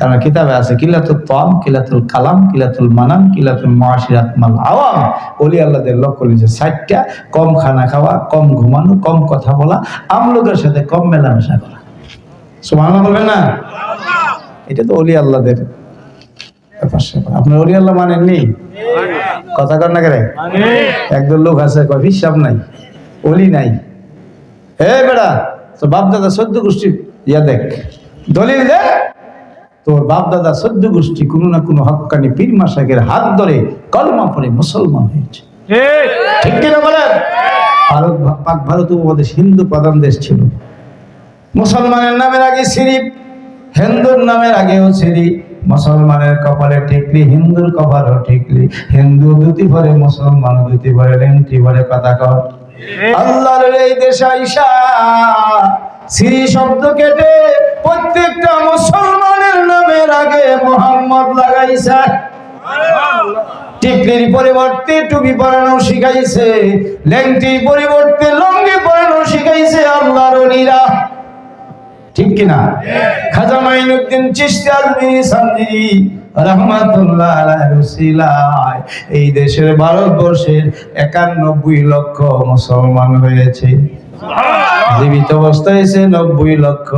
কারণ কিতাবে আছে কিলাতুল তম, কিলাতুল কালাম, কিলাতুল মানাম কিলাতুল মহাসিরাত মাল আওয়াম। অলি আল্লাহদের লক্ষ্য নিয়েছে ষাটটা, কম খানা খাওয়া, কম ঘুমানো, কম কথা বলা আমলোকের সাথে কম মেলামেশা করা। সুমান বলবেন না? এটা তো অলি আল্লাহদের ব্যাপার স্যাপার। আপনার অলি আল্লাহ মানেননি? কথা কর না করে একদল লোক আছে, কয় হিসাব নাই, অলি নাই। হে বেড়া, তোর বাপ দাদা সদ্য গোষ্ঠী, ইয়া দেখ, দলিল দেখ। তোর বাপ দাদা সদ্য গোষ্ঠী কোনো না কোনো হক্কানি পীর মাসাকের হাত ধরে কলমা পড়ে মুসলমান হয়েছে। ঠিক। কিনা বলেন? ভারত পাক ভারত উপমহাদেশ হিন্দু প্রধান দেশ ছিল। মুসলমানের নামের আগে সিরিপ হিন্দুর নামের আগেও মুসলমানের কপালে টিকলি হিন্দুর কপালও টিকলি হিন্দু দুটি ভরে মুসলমান দুটি ভরে ভরে কথা কর আল্লাহর এই দেশে আইসা সিরি শব্দ কেটে মোহাম্মদ লাগাইছে। টিকলির পরিবর্তে টুপি পরানো শিখাইছে লেংটির পরিবর্তে লঙ্গি পরানো শিখাইছে আল্লাহর অলিরা। ঠিক কিনা? খাজা মাইনুদ্দিন চিশতি আজমি সান্দিরি রহমাতুল্লাহ উসিলায় এই দেশের ভারতবর্ষের একানব্বই লক্ষ মুসলমান হয়েছে। জীবিত অবস্থায় এসে নব্বই লক্ষ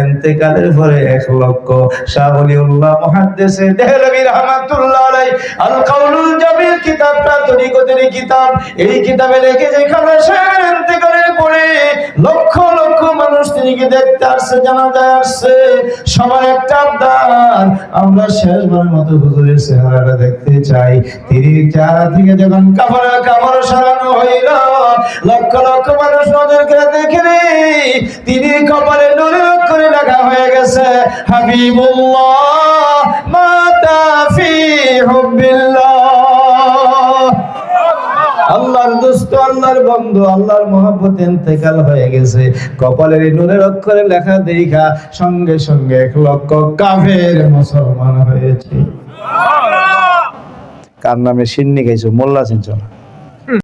এন্তেকালের পরে এক লক্ষ। শাহ উল্লাহ মহাদ্দেশে দেহলবী রহমাতুল্লাহ আলাই আল কাউলুল জামিল কিতাবটা তরিকতের কিতাব। এই কিতাবে লেখে যেখানে সে এন্তেকালের পরে লক্ষ লক্ষ তিনিকে দেখতে আসছে জানা যায় আসছে একটা আমরা শেষবারের মতো হুজুরের চেহারাটা দেখতে চাই। তিনি চেহারা থেকে যখন কাপড় সরানো হইল, লক্ষ লক্ষ মানুষ নজর করে তিনি কপালে করে হয়ে গেছে, হাবিবুল্লাহ মাতা ফি হুবিল্লাহ আল্লাহর দোস্ত আল্লাহর বন্ধু, আল্লাহর মহব্বত ইন্তেকাল হয়ে গেছে। কপালের নুরের অক্ষরে লেখা দেখা, সঙ্গে সঙ্গে এক লক্ষ কাফের মুসলমান হয়েছে। কার নামে সিন্নি খাইছো মোল্লা চিনছ না